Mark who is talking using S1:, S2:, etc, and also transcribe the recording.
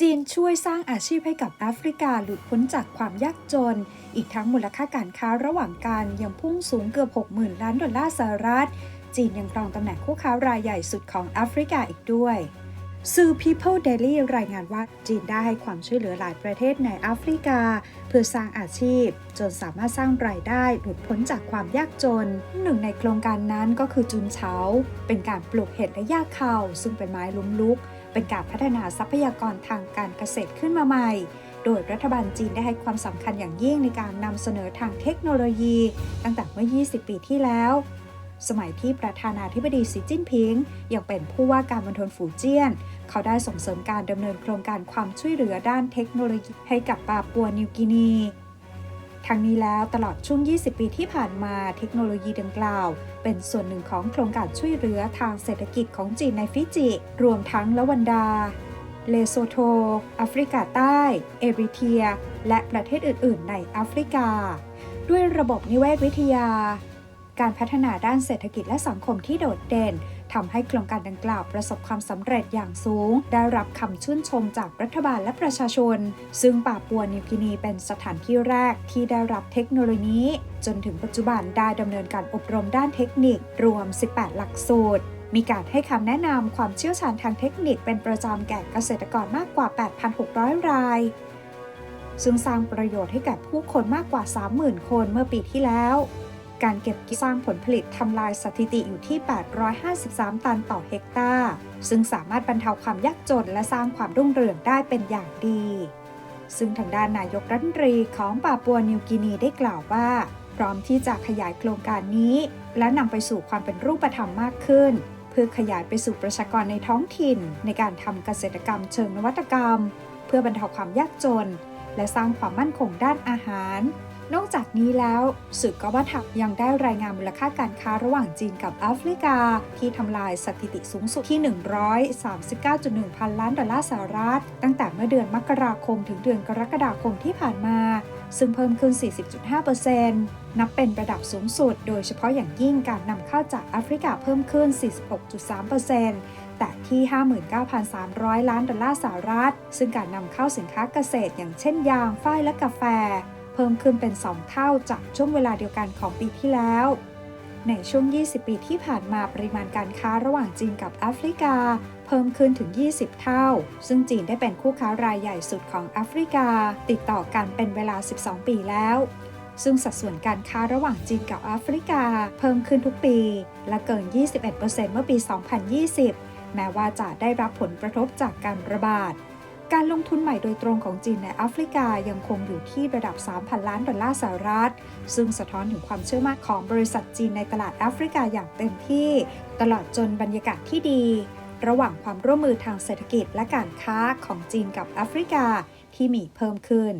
S1: จีนช่วยสร้างอาชีพให้กับแอฟริกาหลุดพ้นจากความยากจน อีกทั้งมูลค่าการค้าระหว่างกันยังพุ่งสูงเกือบ 60,000 ล้านดอลลาร์สหรัฐ จีนยังครองตำแหน่งคู่ค้ารายใหญ่สุดของแอฟริกาอีกด้วยสื่อ People Daily รายงานว่าจีนได้ให้ความช่วยเหลือหลายประเทศในแอฟริกา เพื่อสร้างอาชีพ จนสามารถสร้างรายได้หลุดพ้นจากความยากจน หนึ่งในโครงการนั้นก็คือจุนเฉา เป็นการปลูกเห็ดและหญ้าคาวซึ่งเป็นไม้ล้มลุก เป็นการพัฒนาทรัพยากรทางการเกษตรขึ้นมาใหม่ โดยรัฐบาลจีนได้ให้ความสำคัญอย่างยิ่งในการนำเสนอทางเทคโนโลยี ตั้งแต่เมื่อ 20 ปีที่แล้ว สมัยที่ประธานาธิบดีสีจิ้นผิง ยังเป็นผู้ว่าการมณฑลฝูเจี้ยน เขาได้ส่งเสริมการดำเนินโครงการความช่วยเหลือด้านเทคโนโลยีให้กับปาปัวนิวกินี ทั้งนี้แล้วตลอดช่วง 20 ปีที่ผ่านมาเทคโนโลยีดังกล่าว เป็นส่วนหนึ่งของโครงการช่วยเหลือทางเศรษฐกิจของจีนในฟิจิ รวมทั้งละวันดา เลโซโทแอฟริกาใต้ เอริเทีย และประเทศอื่น ๆ ในแอฟริกา ด้วยระบบนิเวศวิทยา การพัฒนาด้านเศรษฐกิจและสังคมที่โดดเด่นทำให้โครงการดังกล่าวประสบความสำเร็จอย่างสูง ได้รับคำชื่นชมจากรัฐบาลและประชาชน ซึ่งป่าปัวนิวกินีเป็นสถานที่แรกที่ได้รับเทคโนโลยี จนถึงปัจจุบันได้ดำเนินการอบรมด้านเทคนิครวม 18 หลักสูตรมีการให้คำแนะนำความเชี่ยวชาญทางเทคนิคเป็นประจำแก่เกษตรกรมากกว่า 8,600 ราย ซึ่งสร้างประโยชน์ให้แก่ผู้คนมากกว่า 30,000 คนเมื่อปีที่แล้ว การเก็บสร้างผลผลิตทำลายสถิติอยู่ที่ 853 ตันต่อเฮกตาร์ ซึ่งสามารถบรรเทาความยากจนและสร้างความรุ่งเรืองได้เป็นอย่างดี ซึ่งทางด้านนายกรัฐมนตรีของปาปัวนิวกินีได้กล่าวว่า พร้อมที่จะขยายโครงการนี้ และนำไปสู่ความเป็นรูปธรรมมากขึ้น เพื่อขยายไปสู่ประชากรในท้องถิ่น ในการทำเกษตรกรรมเชิงนวัตกรรม เพื่อบรรเทาความยากจน และสร้างความมั่นคงด้านอาหาร นอกจากนี้แล้วสื่อก็ว่าทักยังได้รายงานมูลค่าการค้าระหว่างจีนกับแอฟริกา ที่ทำลายสถิติสูงสุดที่ 139.1 พันล้านดอลลาร์สหรัฐ ตั้งแต่เมื่อเดือนมกราคมถึงเดือนกรกฎาคมที่ผ่านมา ซึ่งเพิ่มขึ้น 40.5%นับเป็นระดับสูงสุด โดยเฉพาะอย่างยิ่งการนำเข้าจากแอฟริกาเพิ่มขึ้น 46.3%แต่ที่ 59,300 ล้านดอลลาร์สหรัฐ ซึ่งการนำเข้าสินค้าเกษตรอย่างเช่นยางฝ้ายและกาแฟ เพิ่มขึ้นเป็น 2 เท่าจากช่วงเวลาเดียวกันของปีที่แล้ว ในช่วง 20 ปีที่ผ่านมาปริมาณการค้าระหว่างจีนกับแอฟริกา เพิ่มขึ้นถึง 20 เท่า ซึ่งจีนได้เป็นคู่ค้ารายใหญ่สุดของแอฟริกา ติดต่อกันเป็นเวลา 12 ปีแล้วซึ่งสัดส่วนการค้าระหว่างจีนกับแอฟริกา เพิ่มขึ้นทุกปี และเกิน 21%เมื่อปี 2020 แม้ว่าจะได้รับผลกระทบจากการระบาด การลงทุนใหม่โดยตรงของจีนในแอฟริกายังคงอยู่ที่ระดับ 3,000 ล้านดอลลาร์สหรัฐ ซึ่งสะท้อนถึงความเชื่อมั่นของบริษัทจีนในตลาดแอฟริกาอย่างเต็มที่ ตลอดจนบรรยากาศที่ดี ระหว่างความร่วมมือทางเศรษฐกิจและการค้าของจีนกับแอฟริกาที่มีเพิ่มขึ้น